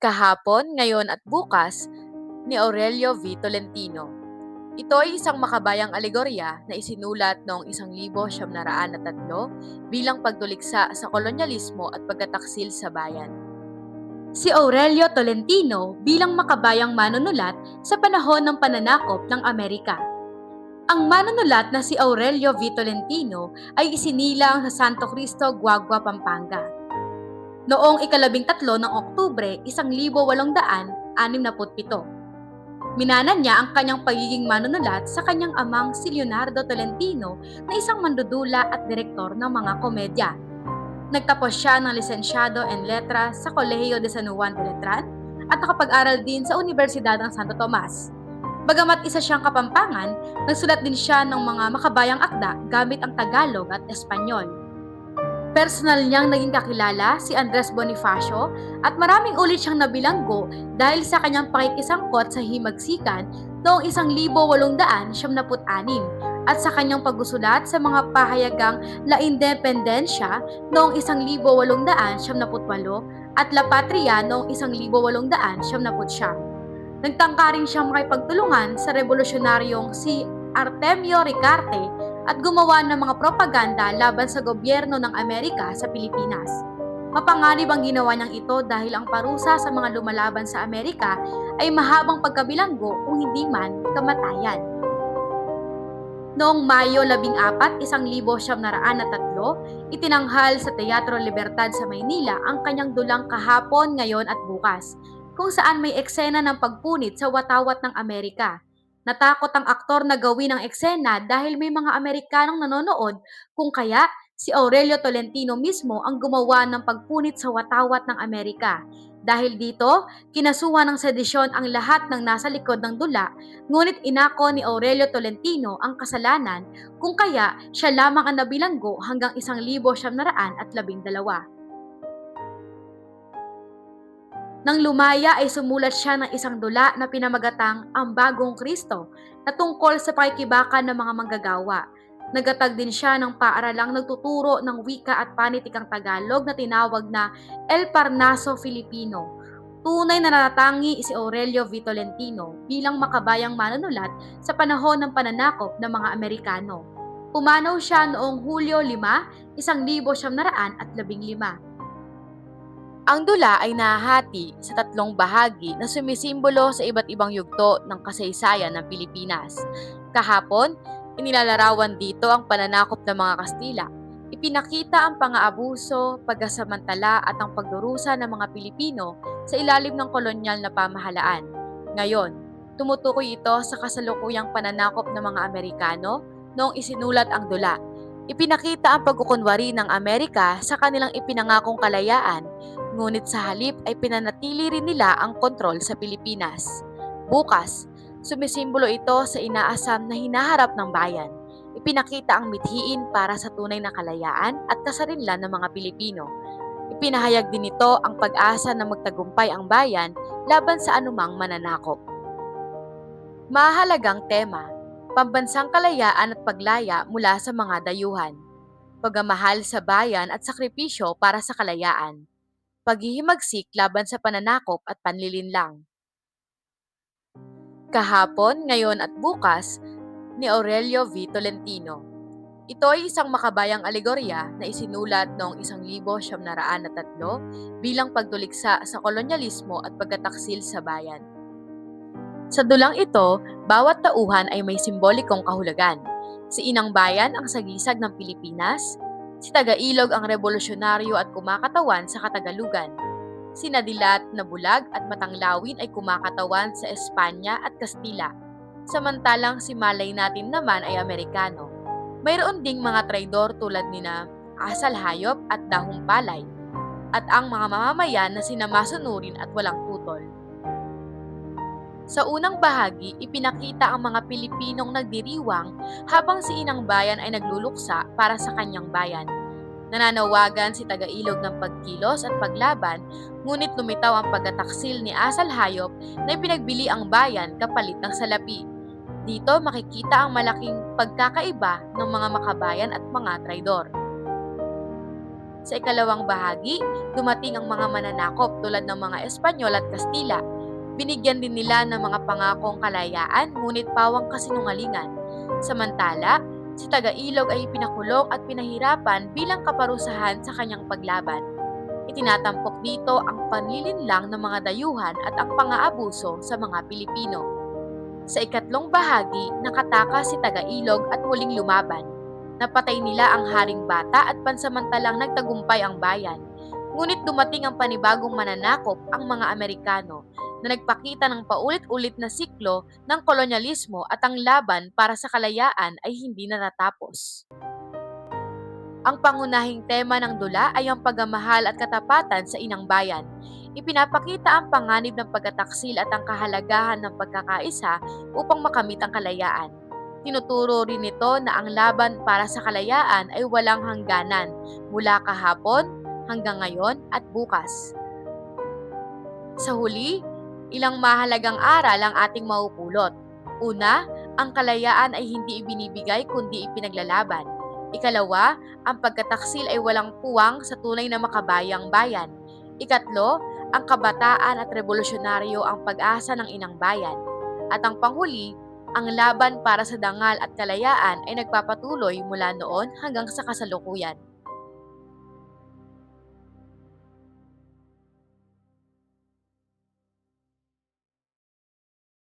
Kahapon, ngayon at bukas ni Aurelio V. Tolentino. Ito ay isang makabayang alegorya na isinulat noong 1903 bilang pagduliksa sa kolonyalismo at pagkataksil sa bayan. Si Aurelio Tolentino bilang makabayang manunulat sa panahon ng pananakop ng Amerika. Ang manunulat na si Aurelio V. Tolentino ay isinilang sa Santo Cristo, Guagua, Pampanga. Noong ikalabing tatlo ng Oktubre, 1867. Minanan niya ang kanyang pagiging manunulat sa kanyang amang si Leonardo Tolentino na isang mandudula at direktor ng mga komedya. Nagtapos siya ng lisensyado en letra sa Kolehiyo de San Juan de Letran at nakapag-aral din sa Universidad ng Santo Tomas. Bagamat isa siyang kapampangan, nagsulat din siya ng mga makabayang akda gamit ang Tagalog at Espanyol. Personal niyang naging kakilala si Andres Bonifacio at maraming ulit siyang nabilanggo dahil sa kanyang pakikisangkot sa himagsikan noong 1876 at sa kanyang pagsusulat sa mga pahayagang La Independencia noong 1878 at La Patria noong 1879. Nagtangka rin siyang makipagtulungan sa revolusyonaryong si Artemio Ricarte at gumawa ng mga propaganda laban sa gobyerno ng Amerika sa Pilipinas. Mapanganib ang ginawa niyang ito dahil ang parusa sa mga lumalaban sa Amerika ay mahabang pagkabilanggo kung hindi man kamatayan. Noong Mayo 14, 1903, itinanghal sa Teatro Libertad sa Maynila ang kanyang dulang kahapon, ngayon at bukas, kung saan may eksena ng pagpunit sa watawat ng Amerika Natakot ang aktor na gawin ang eksena dahil may mga Amerikanong nanonood kung kaya si Aurelio Tolentino mismo ang gumawa ng pagpunit sa watawat ng Amerika. Dahil dito, kinasuhan ng sedisyon ang lahat ng nasa likod ng dula, ngunit inako ni Aurelio Tolentino ang kasalanan kung kaya siya lamang ang nabilanggo hanggang isang libo siyam naraan at labing dalawa. Nang lumaya ay sumulat siya ng isang dula na pinamagatang Ang Bagong Kristo na tungkol sa pakikibakan ng mga manggagawa. Nagatag din siya ng paaralang nagtuturo ng wika at panitikang Tagalog na tinawag na El Parnaso Filipino. Tunay na natatangi si Aurelio V. Tolentino bilang makabayang manunulat sa panahon ng pananakop ng mga Amerikano. Pumanaw siya noong Hulyo 5, 1915. Ang dula ay nahahati sa tatlong bahagi na sumisimbolo sa iba't ibang yugto ng kasaysayan ng Pilipinas. Kahapon, inilalarawan dito ang pananakop ng mga Kastila. Ipinakita ang pang-aabuso, pagkasamantala at ang pagdurusa ng mga Pilipino sa ilalim ng kolonyal na pamahalaan. Ngayon, tumutukoy ito sa kasalukuyang pananakop ng mga Amerikano noong isinulat ang dula Ipinakita ang pagkukunwari ng Amerika sa kanilang ipinangakong kalayaan, ngunit sa halip ay pinanatili rin nila ang kontrol sa Pilipinas. Bukas, sumisimbolo ito sa inaasam na hinaharap ng bayan. Ipinakita ang mithiin para sa tunay na kalayaan at kasarinlan ng mga Pilipino. Ipinahayag din ito ang pag-asa na magtagumpay ang bayan laban sa anumang mananakop. Mahalagang tema pambansang kalayaan at paglaya mula sa mga dayuhan, pagmamahal sa bayan at sakripisyo para sa kalayaan, paghihimagsik laban sa pananakop at panlilinlang. Kahapon, ngayon at bukas ni Aurelio V. Tolentino. Ito ay isang makabayang alegorya na isinulat noong 1903 bilang pagduliksa sa kolonyalismo at pagkataksil sa bayan. Sa dulang ito, bawat tauhan ay may simbolikong kahulugan. Si Inang Bayan ang sagisag ng Pilipinas, si Tagailog ang revolusyonaryo at kumakatawan sa Katagalugan. Si Nadilat na bulag at matanglawin ay kumakatawan sa Espanya at Kastila. Samantalang si Malay natin naman ay Amerikano. Mayroon ding mga traidor tulad ni na Asal Hayop at Dahong Palay at ang mga mamamayan na sinamasunurin at walang tutol. Sa unang bahagi, ipinakita ang mga Pilipinong nagdiriwang habang si Inang Bayan ay nagluluksa para sa kanyang bayan. Nananawagan si Tagailog ng pagkilos at paglaban, ngunit lumitaw ang pagkataksil ni Asal Hayop na ipinagbili ang bayan kapalit ng salapi. Dito makikita ang malaking pagkakaiba ng mga makabayan at mga traidor. Sa ikalawang bahagi, dumating ang mga mananakop tulad ng mga Espanyol at Kastila. Binigyan din nila ng mga pangakong kalayaan ngunit pawang kasinungalingan. Samantala, si Tagailog ay pinakulong at pinahirapan bilang kaparusahan sa kanyang paglaban. Itinatampok dito ang panlilinlang ng mga dayuhan at ang pang-aabuso sa mga Pilipino. Sa ikatlong bahagi, nakataka si Tagailog at muling lumaban. Napatay nila ang Haring Bata at pansamantalang nagtagumpay ang bayan. Ngunit dumating ang panibagong mananakop ang mga Amerikano na nagpakita ng paulit-ulit na siklo ng kolonyalismo at ang laban para sa kalayaan ay hindi natatapos. Ang pangunahing tema ng dula ay ang pagmamahal at katapatan sa inang bayan. Ipinapakita ang panganib ng pagkataksil at ang kahalagahan ng pagkakaisa upang makamit ang kalayaan. Tinuturo rin nito na ang laban para sa kalayaan ay walang hangganan mula kahapon hanggang ngayon at bukas. Sa huli, ilang mahalagang aral ang ating maupulot. Una, ang kalayaan ay hindi ibinibigay kundi ipinaglalaban. Ikalawa, ang pagkataksil ay walang puwang sa tunay na makabayang bayan. Ikatlo, ang kabataan at revolusyonaryo ang pag-asa ng inang bayan. At ang panghuli, ang laban para sa dangal at kalayaan ay nagpapatuloy mula noon hanggang sa kasalukuyan.